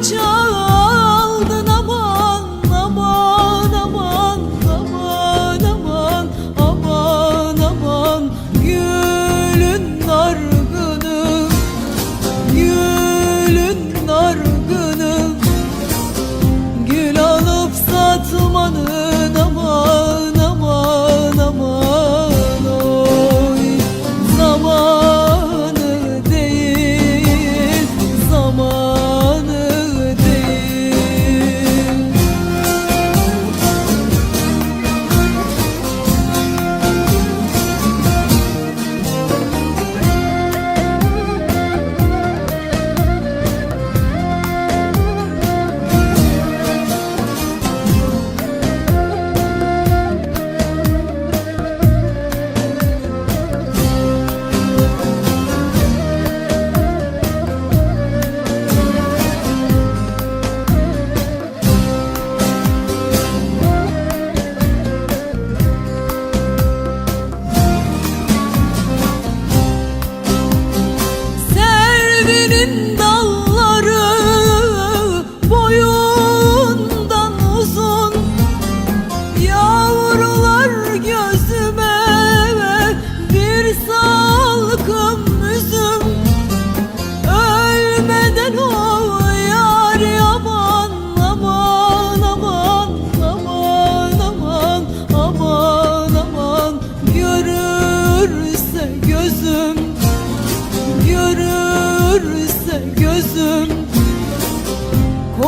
就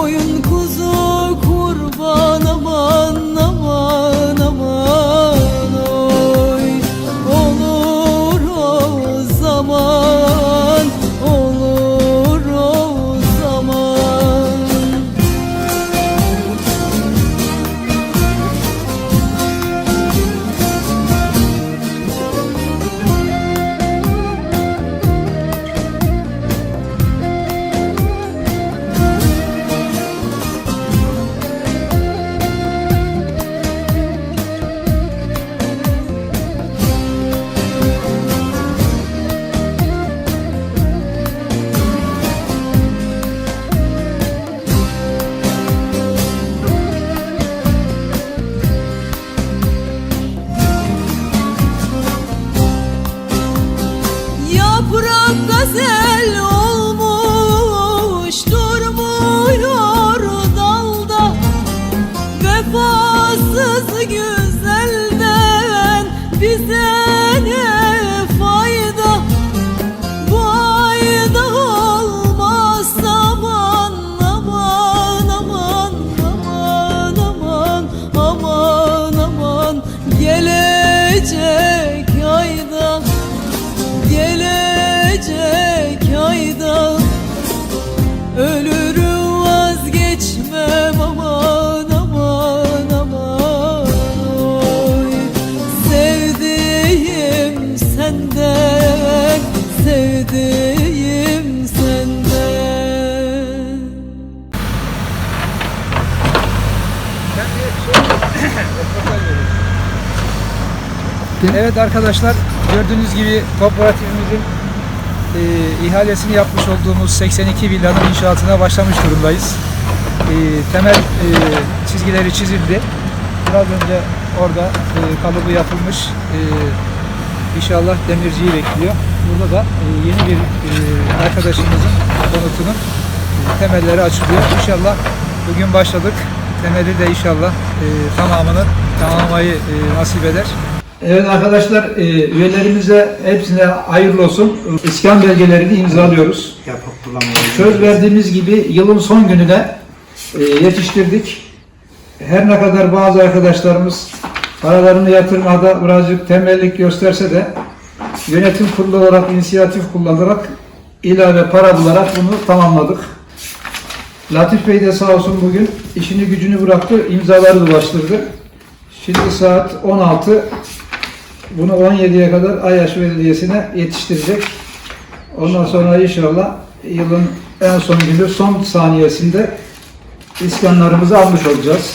boyun senden Sevdiğim senden Evet arkadaşlar gördüğünüz gibi kooperatifimizin e, ihalesini yapmış olduğumuz 82 villanın inşaatına başlamış durumdayız. E, temel e, çizgileri çizildi. Biraz önce orada e, kalıbı yapılmış. E, inşallah demirciyi bekliyor. Burada da e, yeni bir e, arkadaşımızın konutunun e, temelleri açılıyor. İnşallah bugün başladık. Temeli de inşallah tamamını tamamlamayı nasip eder. Evet arkadaşlar üyelerimize hepsine hayırlı olsun. İskan belgelerini imzalıyoruz. Söz verdiğimiz gibi yılın son gününe yetiştirdik. Her ne kadar bazı arkadaşlarımız paralarını yatırmada birazcık tembellik gösterse de yönetim kurulu olarak inisiyatif kullanarak ilave para bularak bunu tamamladık. Latif Bey de sağ olsun bugün işini gücünü bıraktı, imzaları dolaştırdı. Şimdi saat 16, bunu 17'ye kadar Ayaş Belediyesi'ne yetiştirecek. Ondan sonra inşallah yılın en son günü, son saniyesinde iskanlarımızı almış olacağız.